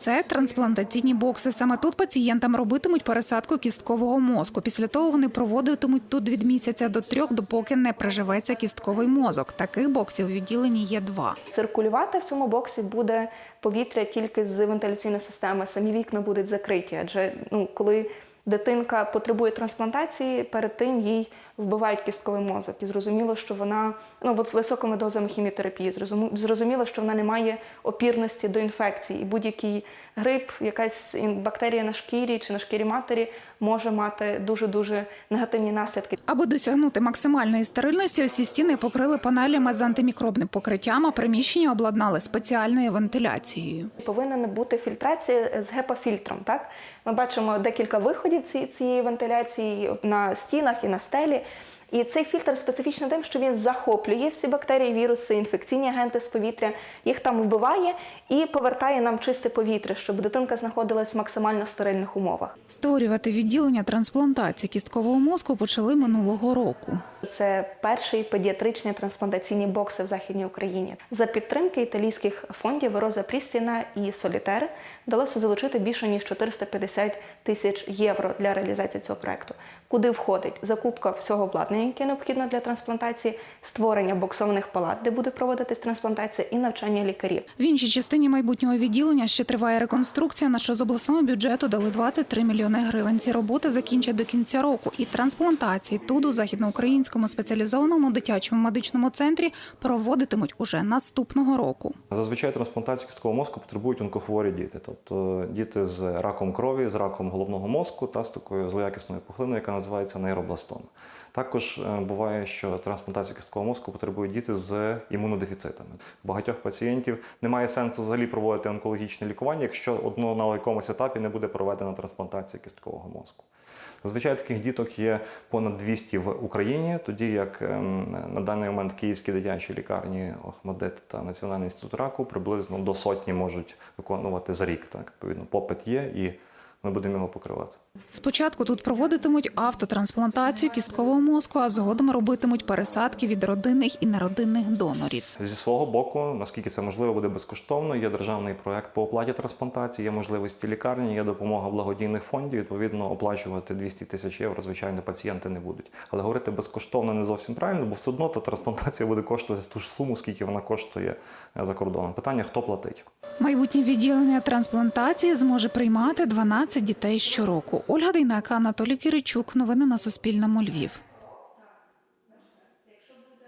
Це трансплантаційні бокси. Саме тут пацієнтам робитимуть пересадку кісткового мозку. Після того вони проводитимуть тут від місяця до трьох, допоки не приживеться кістковий мозок. Таких боксів у відділенні є два. Циркулювати в цьому боксі буде повітря тільки з вентиляційної системи, самі вікна будуть закриті. Адже ну, коли дитинка потребує трансплантації, перед тим їй вбивають кістковий мозок. І зрозуміло, що вона ну, от з високими дозами хіміотерапії, зрозуміло, що вона не має опірності до інфекцій. І будь-який грип, якась бактерія на шкірі чи на шкірі матері може мати дуже-дуже негативні наслідки. Аби досягнути максимальної стерильності, усі стіни покрили панелями з антимікробним покриттям, а приміщення обладнали спеціальною вентиляцією. Повинна бути фільтрація з гепа-фільтром. Так ми бачимо декілька виходів ці- цієї вентиляції на стінах і на стелі. І цей фільтр специфічний тим, що він захоплює всі бактерії, віруси, інфекційні агенти з повітря, їх там вбиває і повертає нам чисте повітря, щоб дитинка знаходилась в максимально стерильних умовах. Створювати відділення трансплантації кісткового мозку почали минулого року. Це перший педіатричний трансплантаційні бокси в Західній Україні. За підтримки італійських фондів Роза Прістіна і Солітер вдалося залучити більше ніж 450 тисяч євро для реалізації цього проекту. Куди входить закупка всього обладнання, яке необхідно для трансплантації, створення боксованих палат, де буде проводитись трансплантація, і навчання лікарів. В іншій частині майбутнього відділення ще триває реконструкція, на що з обласного бюджету дали 23 мільйони гривень. Ці роботи закінчать до кінця року. І трансплантації тут у західноукраїнському спеціалізованому дитячому медичному центрі проводитимуть уже наступного року. Зазвичай трансплантації кісткового мозку потребують онкохворі діти, тобто діти з раком крові, з раком головного мозку та з такою злоякісною пухлиною, яка називається нейробластома. Також е, буває, що трансплантацію кісткового мозку потребують діти з імунодефіцитами. Багатьох пацієнтів немає сенсу взагалі проводити онкологічне лікування, якщо одно на якомусь етапі не буде проведена трансплантація кісткового мозку. Зазвичай таких діток є понад 200 в Україні, тоді як ем, на даний момент київські дитячі лікарні Охмадит та Національний інститут раку приблизно до сотні можуть виконувати за рік. Так, відповідно, попит є і ми будемо його покривати. Спочатку тут проводитимуть автотрансплантацію кісткового мозку, а згодом робитимуть пересадки від родинних і неродинних донорів. Зі свого боку, наскільки це можливо, буде безкоштовно. Є державний проект по оплаті трансплантації, є можливості лікарні, є допомога благодійних фондів. Відповідно, оплачувати 200 тисяч євро, звичайно, пацієнти не будуть. Але говорити безкоштовно не зовсім правильно, бо все одно та трансплантація буде коштувати ту ж суму, скільки вона коштує е, за кордоном. Питання хто платить. Майбутнє відділення трансплантації зможе приймати 12 дітей щороку. Ольга Дейнека, Анатолій Киричук. Новини на Суспільному. Львів.